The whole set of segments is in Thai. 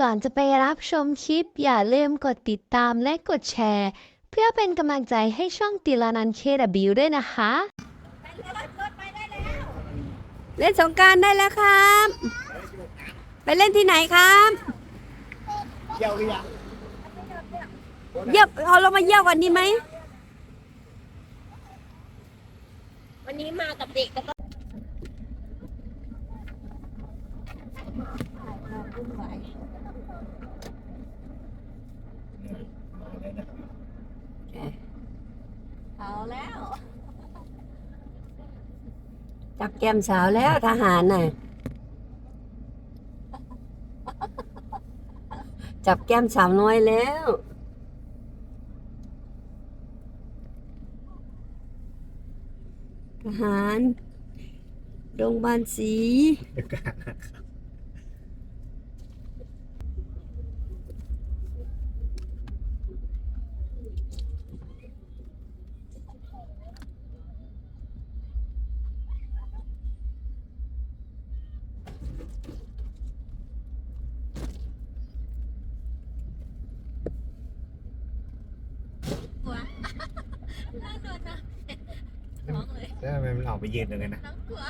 ก่อนจะไปรับชมคลิป อย่าลืมกดติดตามและกดแชร์ เพื่อเป็นกำลังใจให้ช่องติลานันเคดบิวด้วยนะคะ เล่นสงกรารได้แล้วครับ ไปเล่นที่ไหนครับเยี่ยวหรือยังเยี่ยมเอาเรามาเยี่ยวกันดีไหมวันนี้มากับเด็กแล้วก็ เอาแล้ว จับแก้มสาวแล้วทหารน่ะ จับแก้มสาวน้อยแล้วทหารโรงพยาบาลสีเดี๋ยวกันนะครับ น่าโดนนะร้องเลย แล้วทำไมมันออกไปยืนตรงนั้นนะน้องกลัว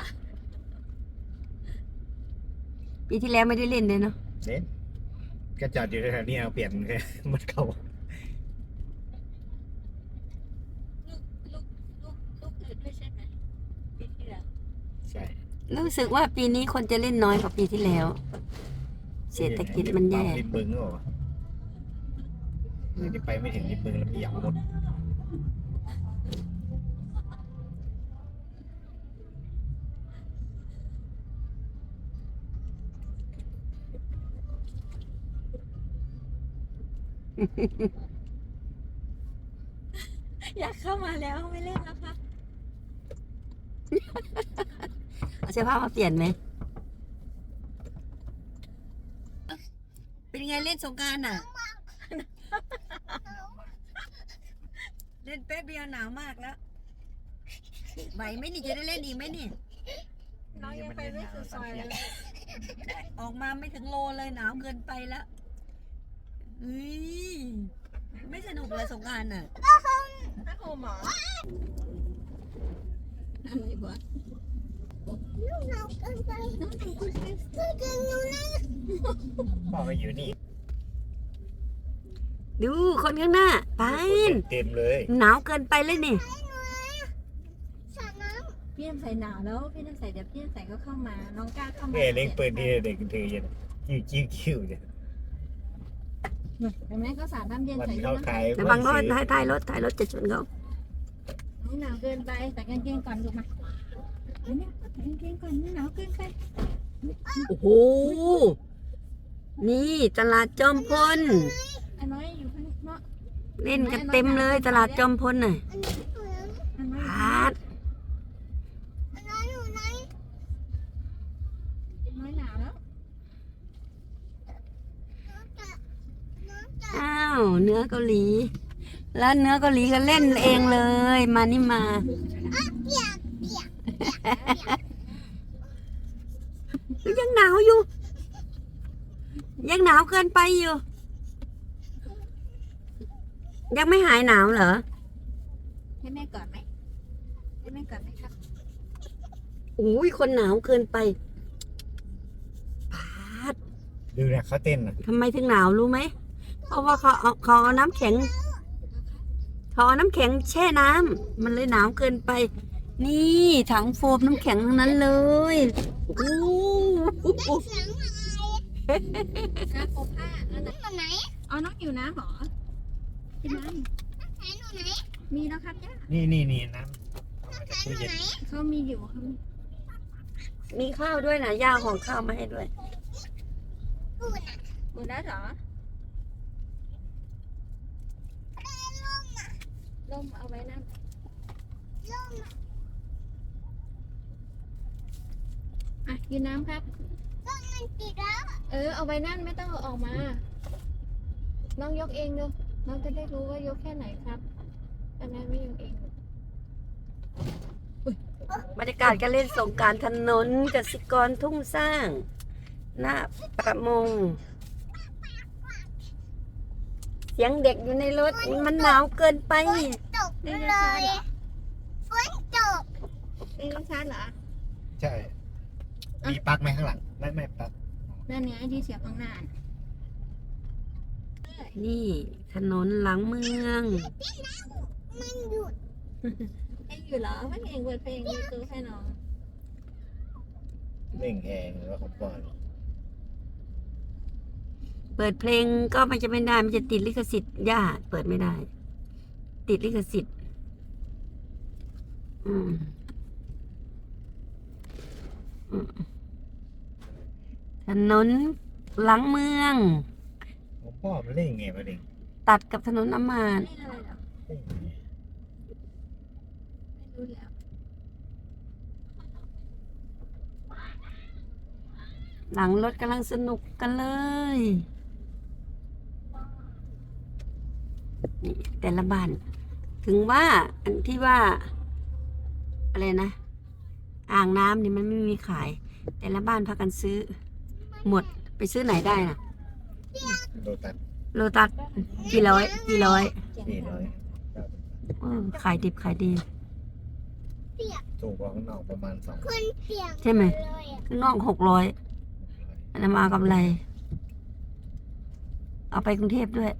ปีที่แล้วไม่ได้เล่นเลยเนาะเล่นก็จอดอยู่แถวๆนี้เอาเปลี่ยนแค่มันเข้าลูกลูกลูกลูกอื่นด้วยใช่ไหมปีที่แล้วใช่รู้สึกว่าปีนี้คนจะเล่นน้อยกว่าปีที่แล้ว เศรษฐกิจมันแย่ริมบึงก็บอกนี่ไปไม่ถึงริมบึงแล้วมีอย่างรถ อยากเข้ามาแล้วไม่เล่นแล้วค่ะเอาเสื้อผ้ามาเปลี่ยนไหม เป็นไงเล่นสงกรารอะ เล่นแป๊บเดียวหนาวมากแล้ว ไหวไหมนี่จะได้เล่นอีกไหมนี่ น้องยังไปไม่สุดซอยเลย ออกมาไม่ถึงโลเลยหนาวเกินไปแล้ว เฮ้ยไม่สนุกเลยสงกรารอะถ้าโฮหมออะไรวะพ่อไปอยู่นี่ดูคนข้างหน้าไปเต็มเลย หนาวเกินไปเลยนี่พี่น้ำใส่หนาวแล้วพี่น้ำใส่เดี๋ยวพี่น้ำใส่ก็เข้ามา น้องกล้าเข้ามาแม่เล็กปืนที่เด็กถือยันคิ้วคิ้วคิ้วเนี่ย เห็นไหมก็สาดน้ำเย็นมันใส่เข้าน้ำขายระวังรถท้ายท้ายรถท้ายรถจะชนเขาน้องหนาวเกินไปใส่กางเกงก่อนลูกมาเดี๋ยวเนี่ยใส่กางเกงก่อนไม่หนาวเกินไปโอ้โห นี่ตลาดจอมพลอันน้อยอยู่ข้างนอกเล่นกันเต็มเลยตลาดจอมพลน่ะ เนื้อเกาหลี แล้วเนื้อเกาหลีก็เล่นเองเลย มานี่มายังหนาวอยู่ ยังหนาวเกินไปอยู่ ยังไม่หายหนาวเหรอ ให้แม่กอดไหมให้แม่กอดไหมครับอุ้ยคนหนาวเกินไปพาดดูนะเขาเต้นอะทำไมถึงหนาวรู้ไหม เพราะว่าเขาเอาเขาเอาน้ำแข็งเขาเอาน้ำแข็งแช่น้ำมันเลยหนาวเกินไป นี่ถังโฟมน้ำแข็งทั้งนั้นเลยโอ้โหกล้าโคผ้าอันไหนเอาน้องอยู่น้ำเหรอกินน้ำมีแล้วครับย่านี่นี่นี่น้ำตู้เย็นเขามีอยู่เขามีมีข้าวด้วยนะย่าของข้าวมาให้ด้วยหมดแล้วเหรอ ล่มเอาไว้นั่นอะกินน้ำครับเออเอาไว้นั่นไม่ต้องเอาออกมา น้องยกเองดูน้องจะได้รู้ว่ายกแค่ไหนครับอันนั้นไม่ยกเองบรรยากาศการเล่นสงกรารถนนกสิกรทุ่งสร้างหน้าประมง เสียงเด็กอยู่ในรถมันหนาวเกินไป ได้ยินชัดเหรอได้ยินชัดเหรอใช่ มีปลั๊กไหมข้างหลัง ไม่ไม่ปลั๊กนั่นไงที่เสียบข้างหน้าน่ะนี่ ถนนหลังเมืองเองอยู่เหรอไม่เองเปิดเพลงยูทูบให้น้องเร่งแหงหรือว่าของปอนเปิดเพลงก็มันจะไม่ได้ มันจะติดลิขสิทธิ์ย่าเปิดไม่ได้ ติดลิขสิทธิ์อืมอืม ถนนหลังเมืองของปอนมันเร่งไงมาเร่งตัดกับถนนอำมาตย์ไม่อะไรเหรอเร่งไงไม่รู้แล้วหลังรถกำลังสนุกกันเลย นี่แต่ละบ้าน ถึงว่าอันที่ว่า อะไรนะ อ่างน้ำนี่มันไม่มีขาย แต่ละบ้านพากันซื้อ หมดไปซื้อไหนได้นะโดตัสโลตัสกี่ร้อยกี่ร้อยสี่ร้อยเออขายดิบขายดี ถูกกว่าข้างนอกประมาณสองใช่ไหมข้างนอกหกร้อยอันนั้นมาเอากำไร เอาไปกรุงเทพด้วย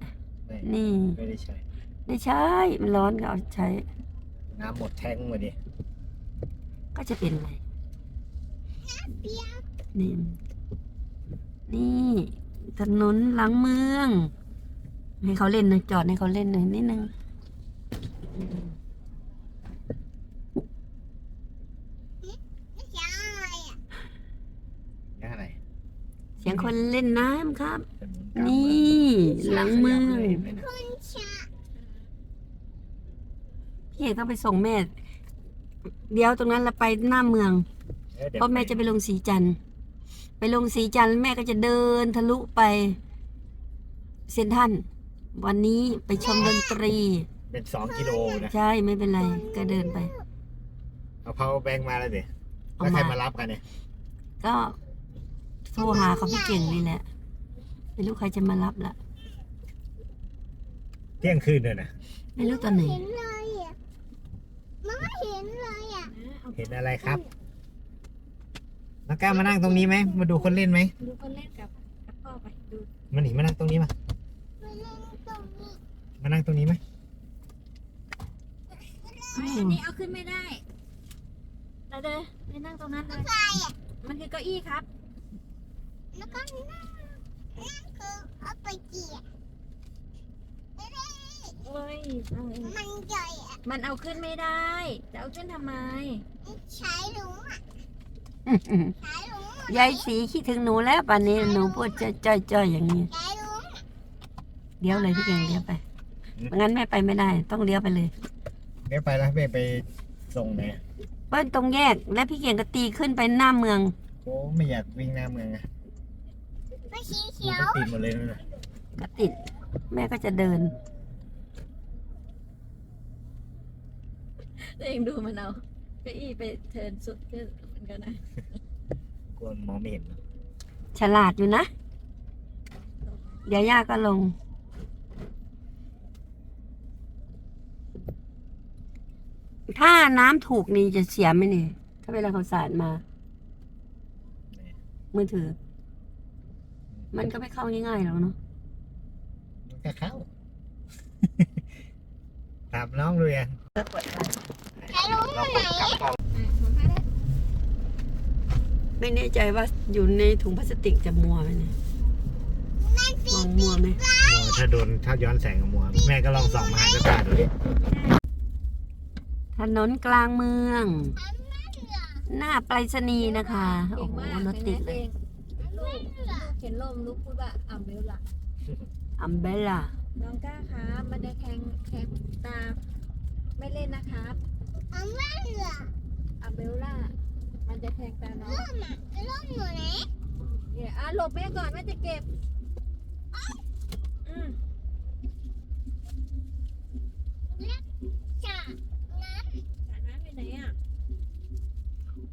ไม่นี่ ไม่ได้ใช้ไม่ใช่มันร้อนก็เอาใช้ น้ำหมดแท้งมาดิ ก็จะเป็นอะไรนี่นี่ถนนหลังเมือง ให้เขาเล่นหนะจอดให้เขาเล่นหน่อยนิดนึงนี่อะไรเสียงคนเล่นน้ำครับถนนกลางนี่หลังเมืองเห็นไหมนะพี่เอกต้องไปส่งแม่ เดี๋ยวตรงนั้นเราไปหน้าเมืองออดี๋ยวเพราะแม่จะไปลงสีจันทร์ไปลงสีจันทร์แม่ก็จะเดินทะลุไปเซนทรันวันนี้ไปชมดนตรี เป็นสองกิโลนะใช่ไม่เป็นไร ก็เดินไป เอา power bank มาแล้วเดี๋ยวเอาแล้วใครมามารับกันเนี่ย ก็โทรหาเขาพี่เก่งนี่แหละไม่รู้ใครจะมารับละเที่ยงคืนเลยนะไม่รู้ตอนไหน เห็นอะไรครับนักกล้ามานั่งตรงนี้ไหมมาดูคนเล่นไหมดูคนเล่นกับกับพ่อไปดูมาหนีมานั่งตรงนี้มามานั่งตรงนี้ไหมไอ้อันนี้เอาขึ้นไม่ได้เราเดินไปนั่งตรงนั้นเลยมันคือเก้าอี้ครับ แล้วก็นั่งนั่นคือเอาไปเกี่ย เว้ยเอาเองมันใหญ่อะมันเอาขึ้นไม่ได้ จะเอาขึ้นทำไม ใช้ลุงอะใช้ลุงอะยายสีคิดถึงหนูแล้วป่านนี้หนูพูดจ้อยๆอย่างนี้ ใช้ลุงเลี้ยวเลยพี่เก่งเลี้ยวไปไม่งั้นแม่ไปไม่ได้ ต้องเลี้ยวไปเลย เดี๋ยวไปแล้วแม่ไปส่งไหนเปิ้ลตรงแยก และพี่เก่งก็ตีขึ้นไปหน้าเมืองโอ้ไม่อยากวิ่งหน้าเมืองอะไปสีมัเขีนยวก็ติดหมดเลยนั่นน่ะก็ติด แม่ก็จะเดิน ตัวเองดูมันเอาเก้าอี้ไปเทิร์นสุดขึ้นมันก็นะกลัวมองไม่เห็นฉลาดอยู่นะ เดี๋ยวย่าก็ลง ถ้าน้ำถูกนี่จะเสียไหมเนี่ย ถ้าเวลาเขาสาดมา มือถือ มันก็ไม่เข้าง่ายๆหรอกเนาะ มันก็เข้า ถามน้องดูยังใช้ลุง เรากดกลับเข้าอะของข้าได้ไม่แน่ใจว่าอยู่ในถุงพลาสติกจะมัวไหมเนี่ยมองมัวไหมมัวถ้าโดนถ้าย้อนแสงกับมัว แม่ก็ลองส่องมาหาตาดูดิถนนกลางเมือง หน้าไปรษณีย์นะคะ โอ้เก่งโหมากรถติดเลเอยงลูกลูกเห็นลมลูกพูดว่าอ่ำเบลล่ะอัมเบล่าน้องก้าครับมันจะแทงแทงตา ไม่เล่นนะครับเอาแม่เหลืออัมเบลล่า มันจะแทงตาน้องร่มอะร่มหนูไหนเนี่ยอะหลบแม่ก่อนแม่จะเก็บ อืมจ้ะสระน้ำไปไหนอะ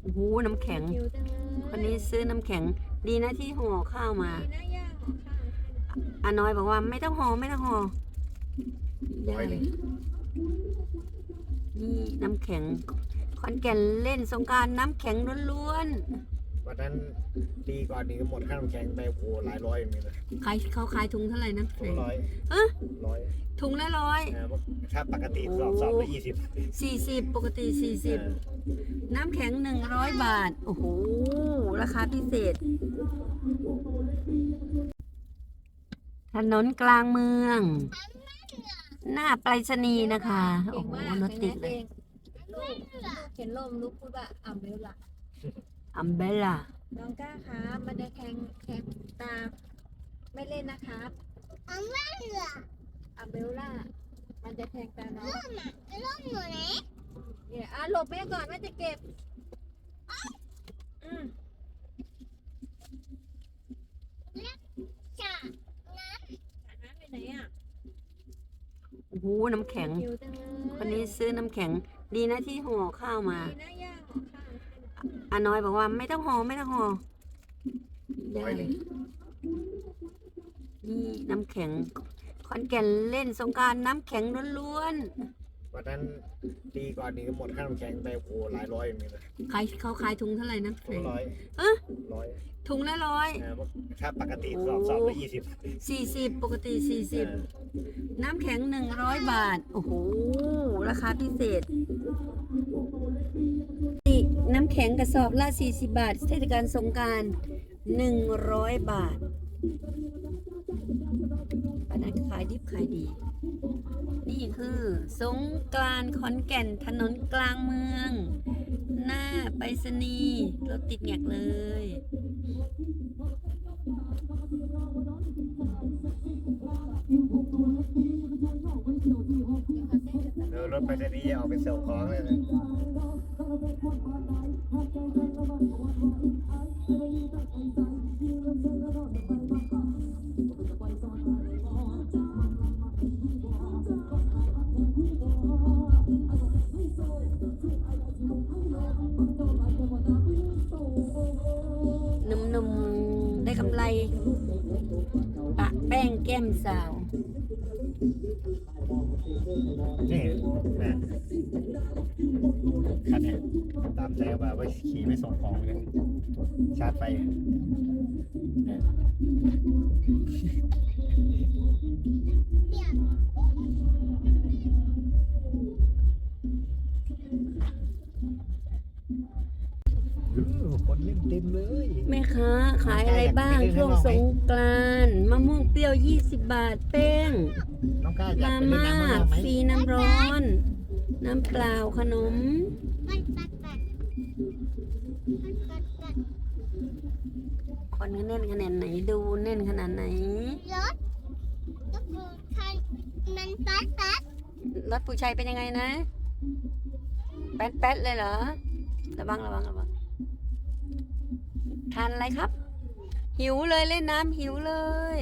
โอ้โหน้ำแข็ง หิวจังเลยวันนี้ซื้อน้ำแข็ง ดีนะที่ห่อข้าวมา ดีนะย่างของข้าวอาน้อยบอกว่าไม่ต้องห่อไม่ต้องห่อได้เลย นี่น้ำแข็งขอนแก่นเล่นสงกรารน้ำแข็งล้วนวันนั้นปีก่อนนี้ก็หมดค่าน้ำแข็งไปโอ้โหหลายร้อยมีเลยๆขายเขาขายถุงเท่าไหร่น้ำถุแข็ง งร้อยฮะ ร้อยถุงละร้อย นะถ้าปกติสอบสอบละยี่สิบสี่สิบปกติสี่สิบน้ำแข็งหนึ่งร้อยบาท โอ้โห ราคาพิเศษ ถนนกลางเมือง หน้าไปรษณีย์นะคะเก่โอ้งโหมากรถติดเลยลูกเห็นลมลูกพูดว่าอัมเบลล่าอัมเบล่าน้องก้าครับมันจะแข็งแข็งตา ไม่เล่นนะครับอันว่าเหลืออัมเบลล่ามันจะแทงตาน้องร่มอะร่มอยู่ไหนเนี่ยอะหลบแม่ก่อนแม่จะเก็บอืม จ้ะ อาหารไปไหนอะ โอ้โหน้ำแข็ง หิวจังเลยคนนี้ซื้อน้ำแข็ง ดีนะที่ห่อข้าวมาดีนะย่างของข้าวให้หน่อยอาน้อยบอกว่าไม่ต้องห่อไม่ต้องห่อได้เลยนี่น้ำแข็งขอนแก่นเล่นสงกรารน้ำแข็งล้วน วันนั้นปีก่อนนี้ก็หมดค่าน้ำแข็งไปโอ้โหหลายร้อยมีเลยๆขายเขาขายถุงเท่าไหร่น้ำถุแข็งงร้อยฮะร้อยถุงละร้อยนะถ้าปกติสอบสอบละยี่สิบสี่สิบปกติสี่สิบน้ำแข็งหนึ่งร้อยบาท โอ้โห ราคาพิเศษนี่น้ำแข็งกระสอบละสี่สิบบาทเทศกาลสงกราร หนึ่งร้อยบาทอันนั้นขายดิบขายดี นี่คือสงกรานขอนแก่นถนนกลางเมือง หน้าไปรษณีย์รถติดแงกเลยเออรถไปรษณีย์เอาไปส่งของเลยนะ หนุ่มๆได้กำไร ปะแป้งแก้มสาว นี่นะคันเนี้ยตามใจว่าไว้ขี่ไปส่งของเลยชาร์จไฟเนี่ยเออคนเล่นเต็มเลย ค้า ขายอะไรบ้างช่วงสงกรานต์มะม่วงเปรี้ยว 20 บาทแป้งน้องกล้าอยากมาไปเล่นม่าน้ำมันไหมฟรีน้ำร้อน น้ำเปล่าขนมปัดปัดปัดปัดปัดปัดคนก็แน่นขนาดไหนดูแน่นขนาดไหน รถก็คือคันมันปัดปัดรถผู้ชายเป็นยังไงนะ แป๊ดแป๊ดเลยเหรอ ระวังระวังระวัง ทานอะไรครับ หิวเลยเล่นน้ำหิวเลย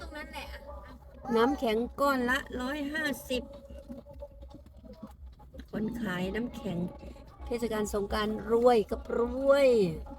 ตรงนั้นแหละอะน้ำแข็งก้อนละร้อยห้าสิบคนขายน้ำแข็ง เทศกาลสงกรารรวยกับรวยร